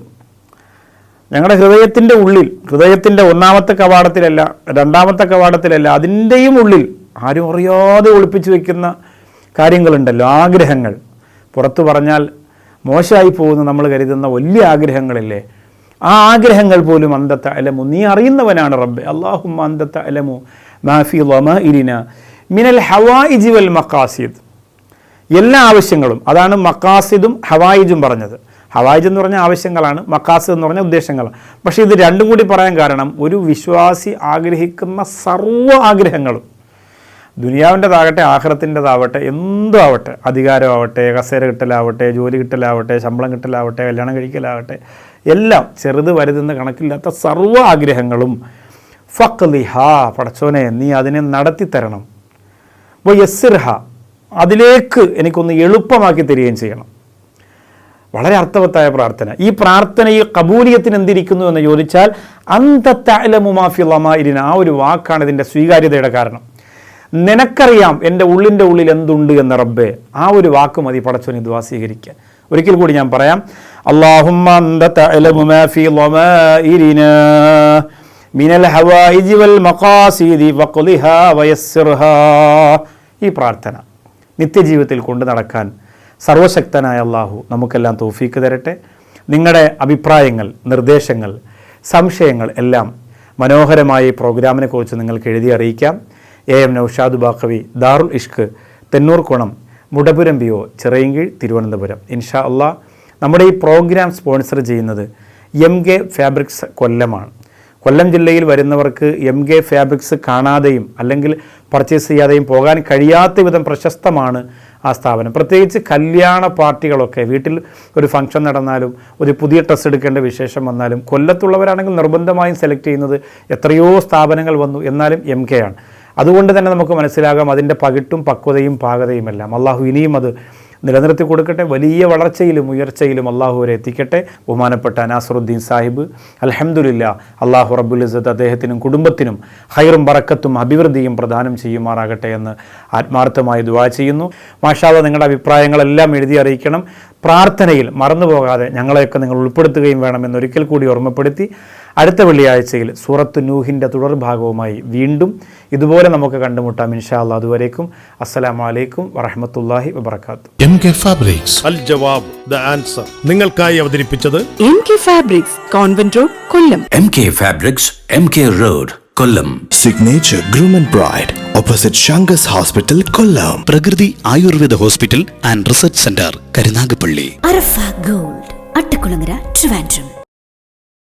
ഞങ്ങളുടെ ഹൃദയത്തിന്റെ ഉള്ളിൽ ഹൃദയത്തിന്റെ ഒന്നാമത്തെ കവാടത്തിലല്ല രണ്ടാമത്തെ കവാടത്തിലല്ല അതിന്റെയും ഉള്ളിൽ ആരും അറിയാതെ ഒളിപ്പിച്ചു വെക്കുന്ന കാര്യങ്ങളുണ്ടല്ലോ ആഗ്രഹങ്ങൾ. പുറത്തു പറഞ്ഞാൽ മോശമായി പോകുന്ന നമ്മൾ കരുതുന്ന വലിയ ആഗ്രഹങ്ങളില്ലേ? ആ ആഗ്രഹങ്ങൾ പോലും അന്തത്ത അലമു നീ അറിയുന്നവനാണ് റബ്ബെ. അള്ളാഹും അന്തത്ത അലമു മാഫി വമ ഇരിന മിനൽ ഹവായിജിവൽ മക്കാസിദ് എല്ലാ ആവശ്യങ്ങളും അതാണ് മക്കാസിദും ഹവായിജും പറഞ്ഞത്. ഹവായിജ് എന്ന് പറഞ്ഞ ആവശ്യങ്ങളാണ് മക്കാസിദ് എന്ന് പറഞ്ഞ ഉദ്ദേശങ്ങളാണ്. പക്ഷേ ഇത് രണ്ടും കൂടി പറയാൻ കാരണം ഒരു വിശ്വാസി ആഗ്രഹിക്കുന്ന സർവ ആഗ്രഹങ്ങളും ദുനിയാവിന്റെതാകട്ടെ ആഹ്റത്തിന്റെതാവട്ടെ എന്തും ആവട്ടെ അധികാരമാവട്ടെ കസേര കിട്ടലാവട്ടെ ജോലി കിട്ടലാവട്ടെ ശമ്പളം കിട്ടലാവട്ടെ കല്യാണം കഴിക്കലാവട്ടെ എല്ലാം ചെറുത് വലുതെന്ന് കണക്കില്ലാത്ത സർവ ആഗ്രഹങ്ങളും ഫക്ലിഹ പടച്ചോനെ നീ അതിനെ നടത്തി തരണം അപ്പോൾ യസ്സിർഹ അതിലേക്ക് എനിക്കൊന്ന് എളുപ്പമാക്കി തരികയും ചെയ്യണം. വളരെ അർത്ഥവത്തായ പ്രാർത്ഥന. ഈ പ്രാർത്ഥനയിൽ കബൂലിയത്തിന് എന്തിരിക്കുന്നു എന്ന് ചോദിച്ചാൽ അന്തത്തലമുമാഫി ലമായിരിന ആ ഒരു വാക്കാണ് ഇതിന്റെ സ്വീകാര്യതയുടെ കാരണം. നിനക്കറിയാം എന്റെ ഉള്ളിന്റെ ഉള്ളിൽ എന്തുണ്ട് എന്ന റബ്ബെ. ആ ഒരു വാക്ക് മതി പടച്ചോൻ ഇത് സ്വീകരിക്കാൻ. ഒരിക്കൽ കൂടി ഞാൻ പറയാം. ഈ പ്രാർത്ഥന നിത്യജീവിതത്തിൽ കൊണ്ടു നടക്കാൻ സർവശക്തനായ അള്ളാഹു നമുക്കെല്ലാം തോഫീക്ക് തരട്ടെ. നിങ്ങളുടെ അഭിപ്രായങ്ങൾ നിർദ്ദേശങ്ങൾ സംശയങ്ങൾ എല്ലാം മനോഹരമായ ഈ പ്രോഗ്രാമിനെക്കുറിച്ച് നിങ്ങൾക്ക് എഴുതി അറിയിക്കാം. A M Noushad Baqavi Darul Ishq Thennurkonam Mudapuram B O Chirayinkeezhu Thiruvananthapuram. ഇൻഷാ അള്ളാഹ് നമ്മുടെ ഈ പ്രോഗ്രാം സ്പോൺസർ ചെയ്യുന്നത് എം കെ ഫാബ്രിക്സ് കൊല്ലമാണ്. കൊല്ലം ജില്ലയിൽ വരുന്നവർക്ക് എം കെ ഫാബ്രിക്സ് കാണാതെയും അല്ലെങ്കിൽ പർച്ചേസ് ചെയ്യാതെയും പോകാൻ കഴിയാത്ത വിധം പ്രശസ്തമാണ് ആ സ്ഥാപനം. പ്രത്യേകിച്ച് കല്യാണ പാർട്ടികളൊക്കെ വീട്ടിൽ ഒരു ഫംഗ്ഷൻ നടന്നാലും ഒരു പുതിയ ഡ്രസ്സ് എടുക്കേണ്ട വിശേഷം വന്നാലും കൊല്ലത്തുള്ളവരാണെങ്കിൽ നിർബന്ധമായും സെലക്ട് ചെയ്യുന്നത് എത്രയോ സ്ഥാപനങ്ങൾ വന്നു എന്നാലും എം കെ ആണ്. അതുകൊണ്ട് തന്നെ നമുക്ക് മനസ്സിലാകാം അതിന്റെ പകിട്ടും പക്വതയും പാകതയും എല്ലാം. അള്ളാഹു ഇനിയും അത് നിലനിർത്തി കൊടുക്കട്ടെ. വലിയ വളർച്ചയിലും ഉയർച്ചയിലും അള്ളാഹു വരെ എത്തിക്കട്ടെ. ബഹുമാനപ്പെട്ട അനാസറുദ്ദീൻ സാഹിബ് അലഹമുല്ല അള്ളാഹു റബ്ബുൽ ഇസത്ത് അദ്ദേഹത്തിനും കുടുംബത്തിനും ഹൈറും ബറക്കത്തും അഭിവൃദ്ധിയും പ്രദാനം ചെയ്യുമാറാകട്ടെ എന്ന് ആത്മാർത്ഥമായി ദുവാ ചെയ്യുന്നു. മാഷാദ നിങ്ങളുടെ അഭിപ്രായങ്ങളെല്ലാം എഴുതി അറിയിക്കണം. പ്രാർത്ഥനയിൽ മറന്നു പോകാതെ ഞങ്ങളെയൊക്കെ നിങ്ങൾ ഉൾപ്പെടുത്തുകയും വേണമെന്ന് ഒരിക്കൽ കൂടി ഓർമ്മപ്പെടുത്തി അടുത്ത വെള്ളിയാഴ്ചയിൽ സൂറത്ത് നൂഹിന്റെ തുടർഭാഗവുമായി വീണ്ടും ഇതുപോലെ നമുക്ക് കണ്ടുമുട്ടാം ഇൻഷാ അല്ലാ അതുവരേക്കും അസ്സലാമലൈക്കും വറഹമത്തല്ലാഹി വബർക്കാത്തു M K fabrics. Al Jawab the answer. നിങ്ങൾക്കായി അവതരിപ്പിച്ചത് M K fabrics convent road Kollam. M K fabrics M K road. Kollam. Signature groom and bride opposite Sankar's hospital Kollam. Prakriti Ayurveda hospital and research centre Karunagappally. Arafa gold Attakulangara Trivandrum.